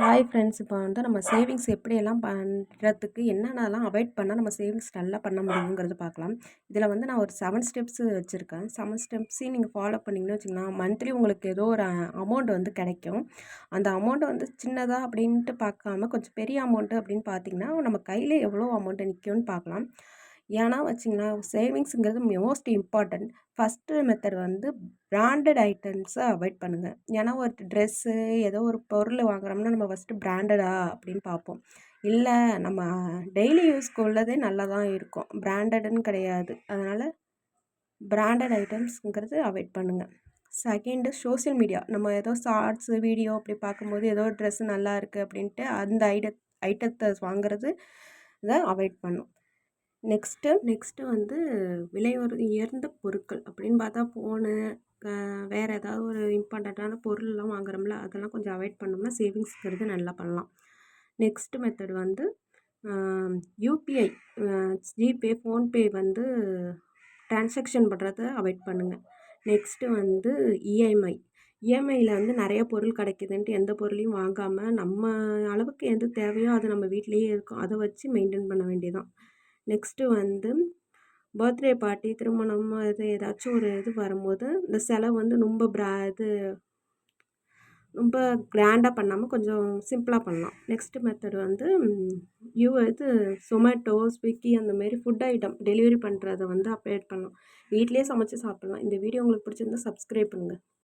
Hi friends இப்போ வந்து நம்ம சேவிங்ஸ் எப்படியெல்லாம் பண்ணுறதுக்கு என்னென்னலாம் அவாய்ட் பண்ணால் நம்ம சேவிங்ஸ் நல்லா பண்ண முடியுங்கிறது பார்க்கலாம். இதில் வந்து நான் ஒரு செவன் ஸ்டெப்ஸ் வச்சுருக்கேன். செவன் ஸ்டெப்ஸையும் நீங்கள் ஃபாலோ பண்ணிங்கன்னு வச்சிங்கன்னா மந்த்லி உங்களுக்கு ஏதோ ஒரு அமௌண்ட் வந்து கிடைக்கும். அந்த அமௌண்ட்டை வந்து சின்னதாக அப்படின்ட்டு பார்க்காம கொஞ்சம் பெரிய அமௌண்ட்டு அப்படின்னு பார்த்தீங்கன்னா நம்ம கையில் எவ்வளோ அமௌண்ட்டு நிற்கும்னு பார்க்கலாம். ஏன்னா வச்சிங்களேன் சேவிங்ஸுங்கிறது மோஸ்ட் இம்பார்ட்டண்ட் ஃபஸ்ட்டு மெத்தட் வந்து பிராண்டட் ஐட்டம்ஸை அவாய்ட் பண்ணுங்கள் ஏன்னா ஒரு ட்ரெஸ்ஸு ஏதோ ஒரு பொருள் வாங்குறோம்னா நம்ம ஃபஸ்ட்டு பிராண்டடா அப்படின்னு பார்ப்போம். இல்லை நம்ம டெய்லி யூஸ்க்கு உள்ளதே நல்லா தான் இருக்கும். பிராண்டடுன்னு கிடையாது. அதனால் பிராண்டட் ஐட்டம்ஸுங்கிறது அவாய்ட் பண்ணுங்கள் செகண்டு சோசியல் மீடியா. நம்ம ஏதோ ஷார்ட்ஸு வீடியோ அப்படி பார்க்கும்போது ஏதோ ட்ரெஸ்ஸு நல்லா இருக்குது அப்படின்ட்டு அந்த ஐட ஐட்டத்தை வாங்குறது இதை அவாய்ட் பண்ணும். நெக்ஸ்ட்டு நெக்ஸ்ட்டு வந்து விலை உயர்ந்த பொருட்கள் அப்படின்னு பார்த்தா ஃபோனு வேறு ஏதாவது ஒரு இம்பார்ட்டண்ட்டான பொருள்லாம் வாங்குறோம்ல அதெல்லாம் கொஞ்சம் அவாய்ட் பண்ணோம்னா சேவிங்ஸ்ங்கிறது நல்லா பண்ணலாம். நெக்ஸ்ட்டு மெத்தட் வந்து யூபிஐ ஜிபே ஃபோன்பே வந்து ட்ரான்சாக்ஷன் பண்ணுறத அவாய்ட் பண்ணுங்கள் நெக்ஸ்ட்டு வந்து இஎம்ஐ இஎம்ஐயில் வந்து நிறைய பொருள் கிடைக்குதுன்ட்டு எந்த பொருளையும் வாங்காமல் நம்ம அளவுக்கு எது தேவையோ அது நம்ம வீட்டிலேயே இருக்கும். அதை வச்சு மெயின்டைன் பண்ண வேண்டியதான் நெக்ஸ்ட்டு வந்து பர்த்டே பார்ட்டி திருமணம் இது ஏதாச்சும் ஒரு இது வரும்போது இந்த செலவு வந்து ரொம்ப ப்ரா இது ரொம்ப கிராண்டாக பண்ணாமல் கொஞ்சம் சிம்பிளாக பண்ணலாம். நெக்ஸ்ட்டு மெத்தட் வந்து யூ இது சொமேட்டோ ஸ்விக்கி அந்த மாரி ஃபுட் ஐட்டம் டெலிவரி பண்ணுறத வந்து அப்டேட் பண்ணலாம். வீட்டிலே சமைச்சு சாப்பிட்லாம். இந்த வீடியோ உங்களுக்கு பிடிச்சிருந்தா சப்ஸ்கிரைப் பண்ணுங்கள்